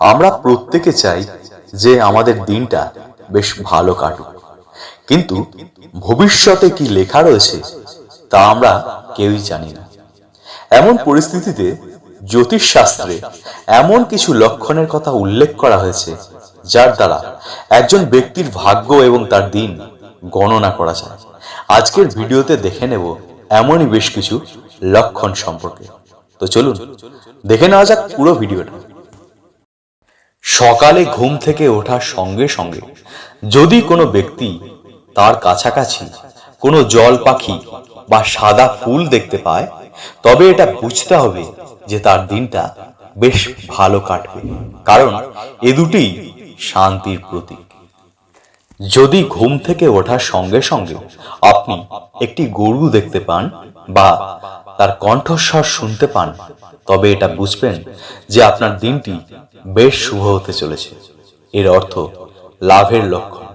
আমরা প্রত্যেকে চাই যে আমাদের দিনটা বেশ ভালো কাটুক। কিন্তু ভবিষ্যতে কি লেখা রয়েছে তা আমরা কেউই জানি না। এমন পরিস্থিতিতে জ্যোতিষশাস্ত্রে এমন কিছু লক্ষণের কথা উল্লেখ করা হয়েছে যার দ্বারা একজন ব্যক্তির ভাগ্য এবং তার দিন গণনা করা যায়। আজকের ভিডিওতে দেখে নেব এমনই বেশ কিছু লক্ষণ সম্পর্কে। তো চলুন, দেখে নেওয়া যাক পুরো ভিডিওটা। সকালে ঘুম থেকে ওঠার সঙ্গে সঙ্গে যদি কোনো ব্যক্তি তার কাছাকাছি কোনো জল পাখি বা সাদা ফুল দেখতে পায়, তবে এটা বুঝতে হবে যে তার দিনটা বেশ ভালো কাটবে। কারণ এ দুটি শান্তির প্রতীক। যদি ঘুম থেকে ওঠার সঙ্গে সঙ্গে আপনি একটি গরু দেখতে পান বা তার কণ্ঠস্বর শুনতে পান তবে এটা বুঝবেন যে আপনার দিনটি বেশ শুভ হতে চলেছে। এর অর্থ লাভের লক্ষণ।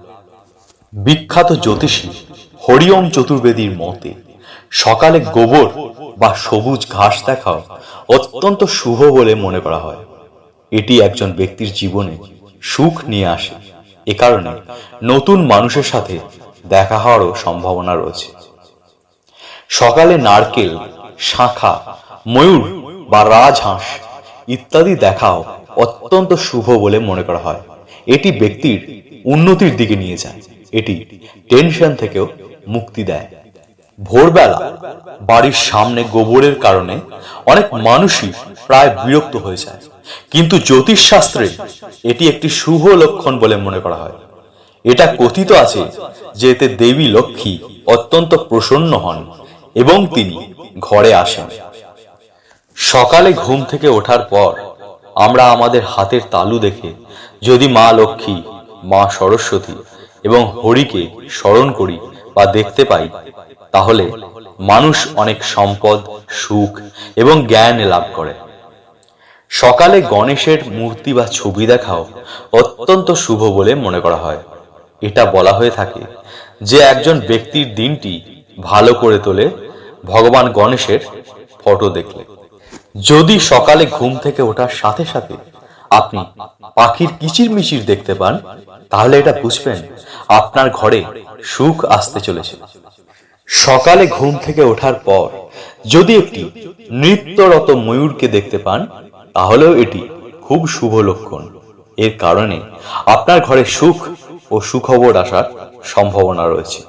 বিখ্যাত জ্যোতিষী হরিওম চতুর্বেদীর মতে, সকালে গোবর বা সবুজ ঘাস দেখাও অত্যন্ত শুভ বলে মনে করা হয়। এটি একজন ব্যক্তির জীবনে সুখ নিয়ে আসে। এ কারণে নতুন মানুষের সাথে দেখা হওয়ারও সম্ভাবনা রয়েছে। সকালে নারকেল, শাঁখা, ময়ূর বা রাজহাঁস ইত্যাদি দেখাও অত্যন্ত শুভ বলে মনে করা হয়। এটি ব্যক্তির উন্নতির দিকে নিয়ে যায়। এটি টেনশন থেকেও মুক্তি দেয়। ভোরবেলা বাড়ির সামনে গোবরের কারণে অনেক মানুষই প্রায় বিরক্ত হয়ে যায়। কিন্তু জ্যোতিষশাস্ত্রে এটি একটি শুভ লক্ষণ বলে মনে করা হয়। এটা কথিত আছে যে এতে দেবী লক্ষ্মী অত্যন্ত প্রসন্ন হন এবং তিনি ঘরে আসেন। সকালে ঘুম থেকে ওঠার পর আমরা আমাদের হাতের তালু দেখে যদি মা লক্ষ্মী, মা সরস্বতী এবং হরিকে স্মরণ করি বা দেখতে পাই, তাহলে মানুষ অনেক সম্পদ, সুখ এবং জ্ঞান লাভ করে। সকালে গণেশের মূর্তি বা ছবি দেখাও অত্যন্ত শুভ বলে মনে করা হয়। এটা বলা হয়ে থাকে যে একজন ব্যক্তির দিনটি ভালো করে তোলে, ভগবান গণেশের ফটো দেখলে। যদি সকালে ঘুম থেকে ওঠার সাথে সাথে আপনি পাখির কিচির মিচির দেখতে পান, তাহলে এটা বুঝবেন আপনার ঘরে সুখ আসতে চলেছে। সকালে ঘুম থেকে ওঠার পর যদি একটি নৃত্যরত ময়ূরকে দেখতে পান, তাহলেও এটি খুব শুভ লক্ষণ। এর কারণে আপনার ঘরে সুখ ও সুখবর আসার সম্ভাবনা রয়েছে।